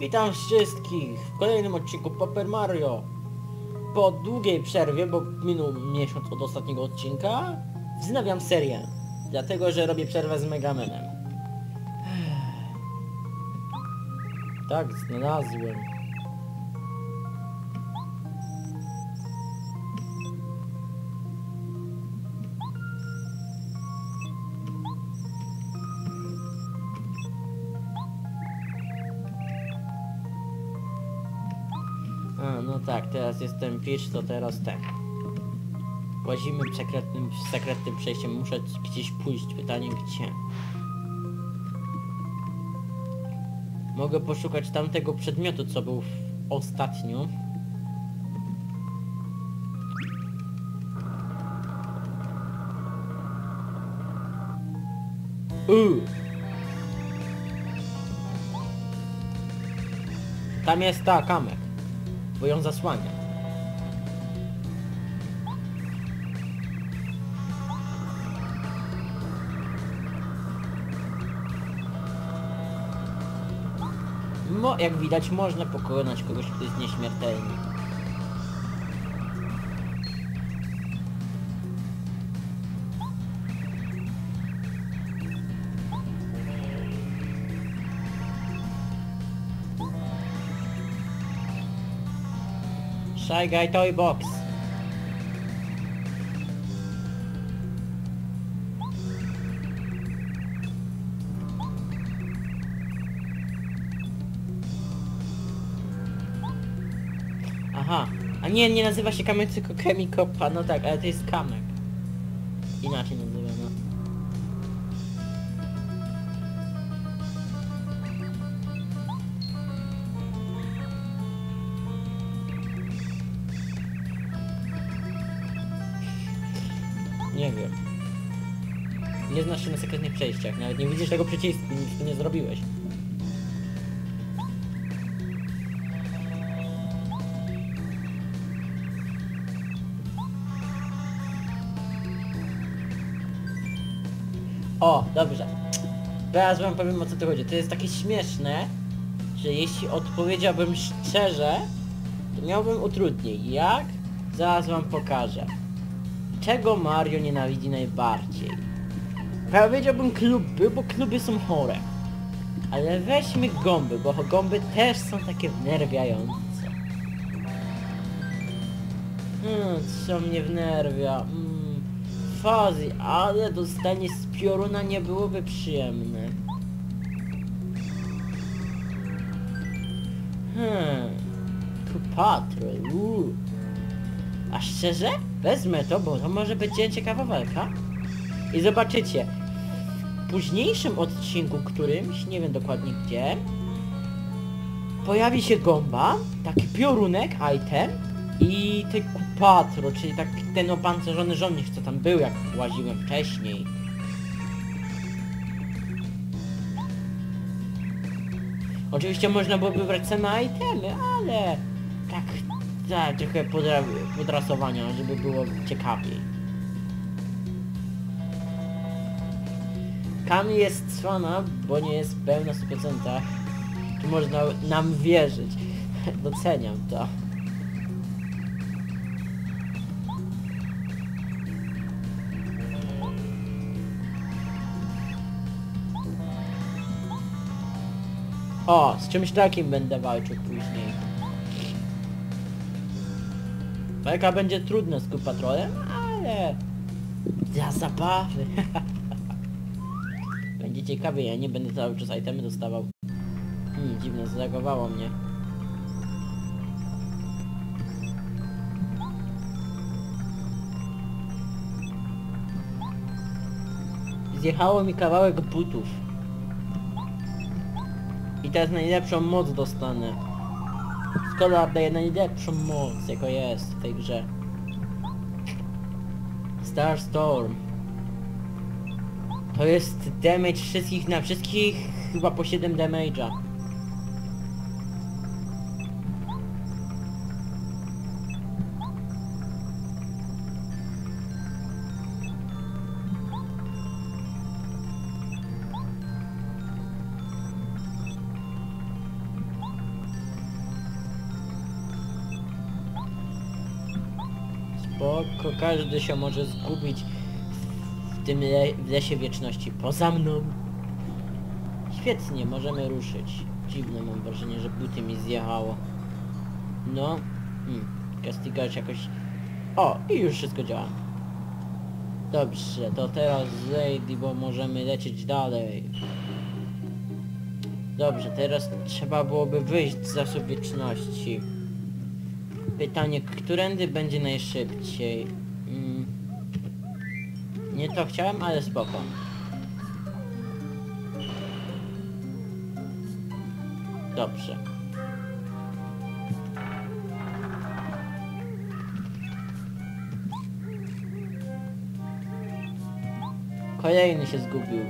Witam wszystkich w kolejnym odcinku Paper Mario. Po długiej przerwie, bo minął miesiąc od ostatniego odcinka, wznawiam serię. Dlatego, że robię przerwę z Megamenem. Tak, znalazłem. No tak, teraz jestem Peach, to teraz ten. Łazimy sekretnym, sekretnym przejściem. Muszę gdzieś pójść. Pytanie gdzie? Mogę poszukać tamtego przedmiotu, co był ostatnio. Uuu. Tam jest ta kamek bo ją zasłania. Mo, jak widać, można pokonać kogoś, kto jest nieśmiertelny. Shy Guy Toy Box. Aha. A nie, nie nazywa się kamek, tylko Chemicopa. No tak, ale to jest kamek. Inaczej nazywamy. Sekretnych przejściach, nawet nie widzisz tego przycisku, nic tu nie zrobiłeś. O, dobrze. Teraz wam powiem o co tu chodzi. To jest takie śmieszne, że jeśli odpowiedziałbym szczerze, to miałbym utrudnień. Jak? Zaraz wam pokażę. Czego Mario nienawidzi najbardziej? Powiedziałbym kluby, bo kluby są chore. Ale weźmy gąby, bo gąby też są takie wnerwiające. Hmm, co mnie wnerwia? Hmm, fazy, ale dostanie z pioruna nie byłoby przyjemne. Hmm, Patrol. A szczerze? Wezmę to, bo to może być ciekawa walka. I zobaczycie, w późniejszym odcinku którymś, nie wiem dokładnie gdzie, pojawi się gąba, taki piorunek, item i tylko patro, czyli tak ten opancerzony żołnierz, co tam był, jak łaziłem wcześniej. Oczywiście można byłoby brać same itemy, ale tak, tak trochę podra podrasowania, żeby było ciekawiej. Kami jest cwana, bo nie jest pełna w 100%. Tu można nam wierzyć. Doceniam to. O, z czymś takim będę walczył później. Walka będzie trudna z patrolem, ale dla zabawy. będzie ciekawie, ja nie będę cały czas itemy dostawał. Hmm, dziwne, zlagowało mnie. Zjechało mi kawałek butów. I teraz najlepszą moc dostanę. Scholar daje najlepszą moc, jaka jest w tej grze. Starstorm. To jest damage wszystkich na wszystkich, chyba po 7 damage'a. Spoko, każdy się może zgubić tym w lesie wieczności. Poza mną. Świetnie, możemy ruszyć. Dziwne mam wrażenie, że buty mi zjechało. No. Hmm. Jakoś... O! I już wszystko działa. Dobrze, to teraz Lady, bo możemy lecieć dalej. Dobrze, teraz trzeba byłoby wyjść z zasób wieczności. Pytanie, którędy będzie najszybciej? Nie to chciałem, ale spoko. Dobrze. Kolejny się zgubił.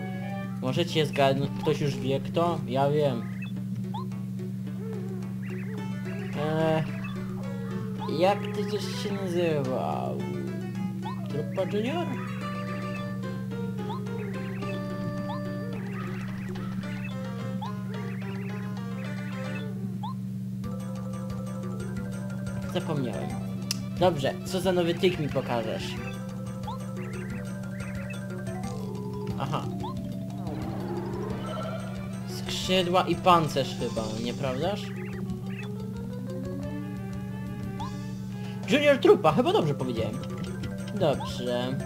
Możecie zgadnąć, ktoś już wie kto? Ja wiem. Eee, jak ty coś się nazywał? Trupa Junior? Zapomniałem. Dobrze, co za nowy trik mi pokażesz? Aha. Skrzydła i pancerz chyba, nieprawdaż? Junior Trupa, chyba dobrze powiedziałem. Dobrze.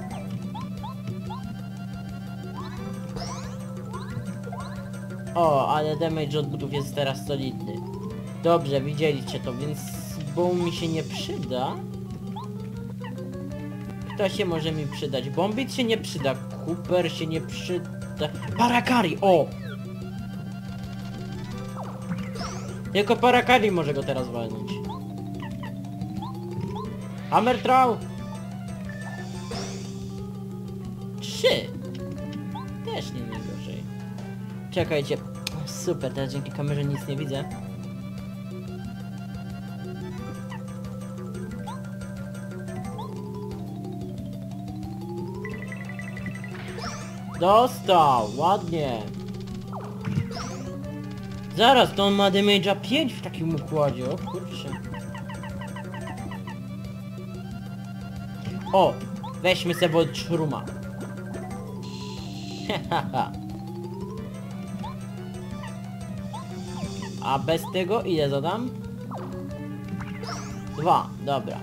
O, ale damage od butów jest teraz solidny. Dobrze, widzieliście to, więc boom mi się nie przyda. Kto się może mi przydać? Bombit się nie przyda, Cooper się nie przyda. Parakari, o! Tylko Parakari może go teraz walnąć. Hammer Troll! Trzy! Też nie najgorzej. Czekajcie. Super, teraz dzięki kamerze nic nie widzę. Dostał! Ładnie! Zaraz, to on ma damage'a 5 w takim układzie, o kurczę. O! Weźmy sobie od szruma. A bez tego ile zadam? Dwa, dobra.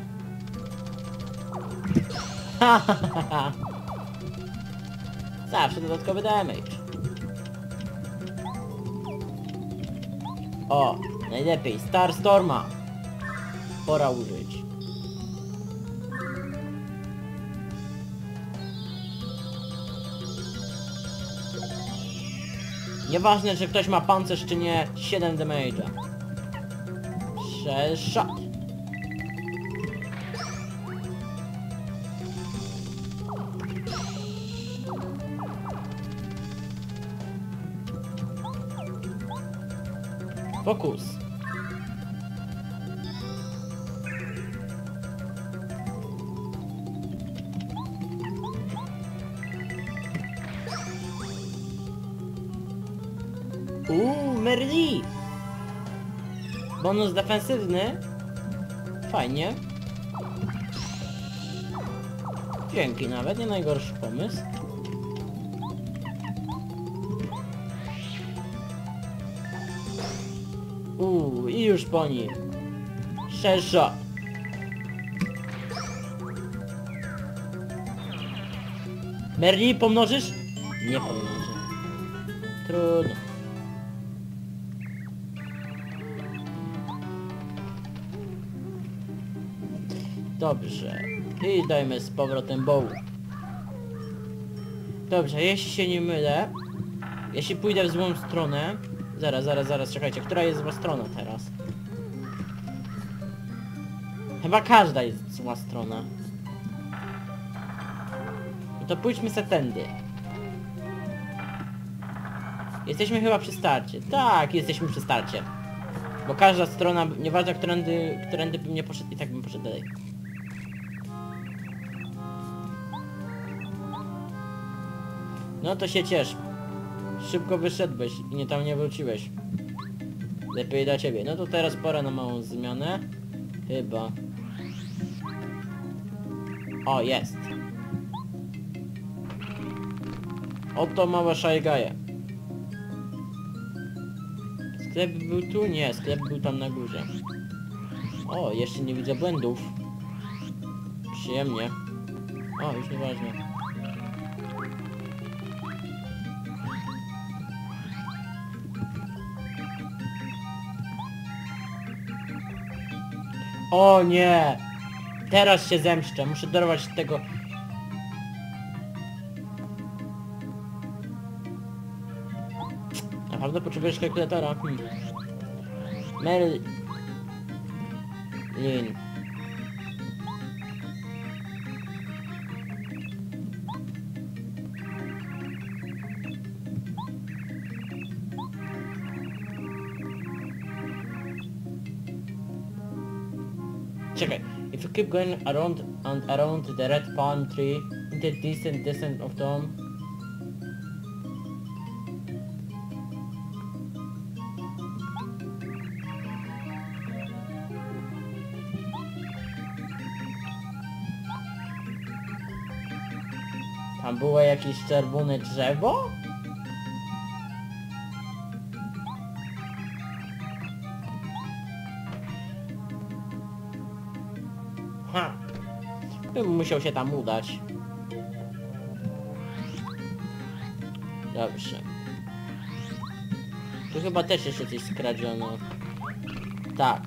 Zawsze dodatkowy damage. O, najlepiej Star Storma. Pora użyć. Nieważne, czy ktoś ma pancerz, czy nie, 7 damage'a. Shell shot. Fokus. Uuu, Merli! Bonus defensywny. Fajnie. Dzięki nawet, nie najgorszy pomysł. I już po nim. Merli, pomnożysz? Nie pomnożę. Trudno. Dobrze. I dajmy z powrotem bow. Dobrze, jeśli się nie mylę, jeśli pójdę w złą stronę, zaraz, zaraz, zaraz, czekajcie, która jest zła strona teraz? Chyba każda jest zła strona. No to pójdźmy se tędy. Jesteśmy chyba przy starcie. Tak, jesteśmy przy starcie. Bo każda strona, nieważne którędy, którędy bym nie poszedł, i tak bym poszedł dalej. No to się ciesz. Szybko wyszedłeś i nie tam nie wróciłeś. Lepiej dla ciebie. No to teraz pora na małą zmianę. Chyba. O, jest. Oto małe szajgaje. Sklep był tu? Nie, sklep był tam na górze. O, jeszcze nie widzę błędów. Przyjemnie. O, już nieważne. O nie! Teraz się zemszczę. Muszę dorwać tego... Naprawdę potrzebujesz kalkulatora? Hmm. Merlin. Czekaj. If you keep going around and around the red palm tree in the decent distance of dawn, Tam było jakieś czerwone drzewo? Ha! Bym musiał się tam udać. Dobrze. Tu chyba też jeszcze coś skradziono. Tak.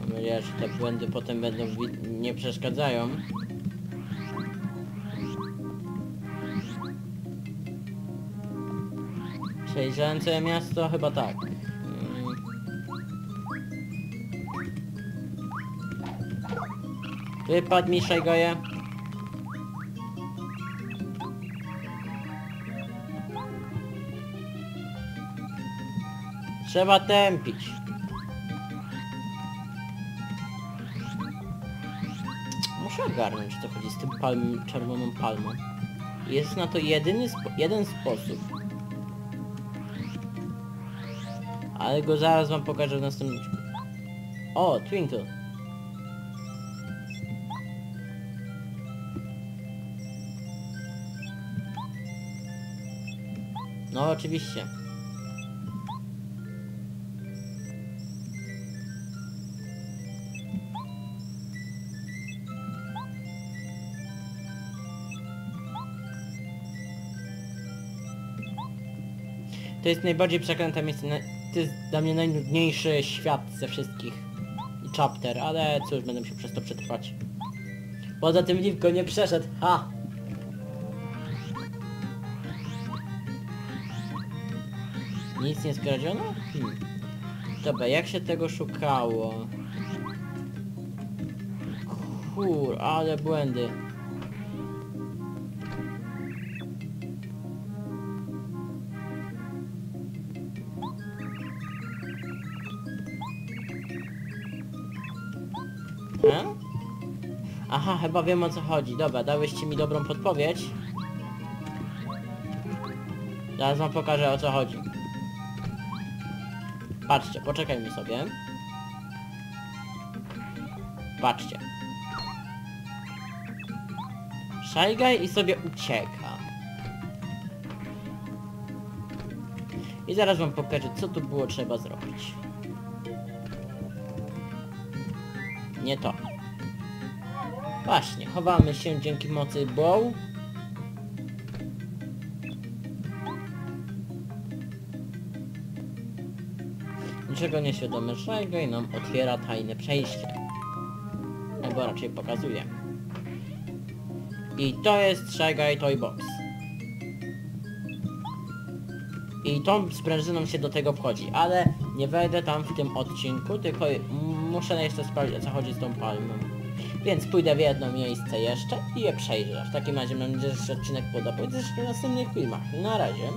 Mam nadzieję, że te błędy potem będą nie przeszkadzają. Przejrzałem całe miasto? Chyba tak. Wypadł mi Szajgoje. Trzeba tępić. Muszę ogarnąć, co chodzi z tym palm, czerwoną palmą. Jest na to jedyny spo jeden sposób. Ale go zaraz wam pokażę w następnym... O, Twinkle. No oczywiście. To jest najbardziej przeklęte miejsce. na- To jest dla mnie najnudniejszy świat ze wszystkich. I chapter, ale cóż, będę musiał przez to przetrwać. Poza tym Liv go nie przeszedł, ha! Nic nie skradziono? Hmm. Dobra, jak się tego szukało? Kur, ale błędy. Aha, chyba wiem o co chodzi. Dobra, dałyście mi dobrą podpowiedź. Zaraz wam pokażę o co chodzi. Patrzcie, poczekajmy sobie. Patrzcie. Szajgaj i sobie ucieka. I zaraz wam pokażę, co tu było trzeba zrobić. Nie to. Właśnie, chowamy się dzięki mocy bow. Niczego nieświadomy Szajgaj nam otwiera tajne przejście. Albo raczej pokazuje. I to jest Szajgaj Toy Box. I tą sprężyną się do tego wchodzi, ale nie wejdę tam w tym odcinku, tylko muszę jeszcze sprawdzić o co chodzi z tą palmą. Więc pójdę w jedno miejsce jeszcze i je przejrzę. W takim razie mam nadzieję, że się odcinek podobał i w następnych filmach. Na razie.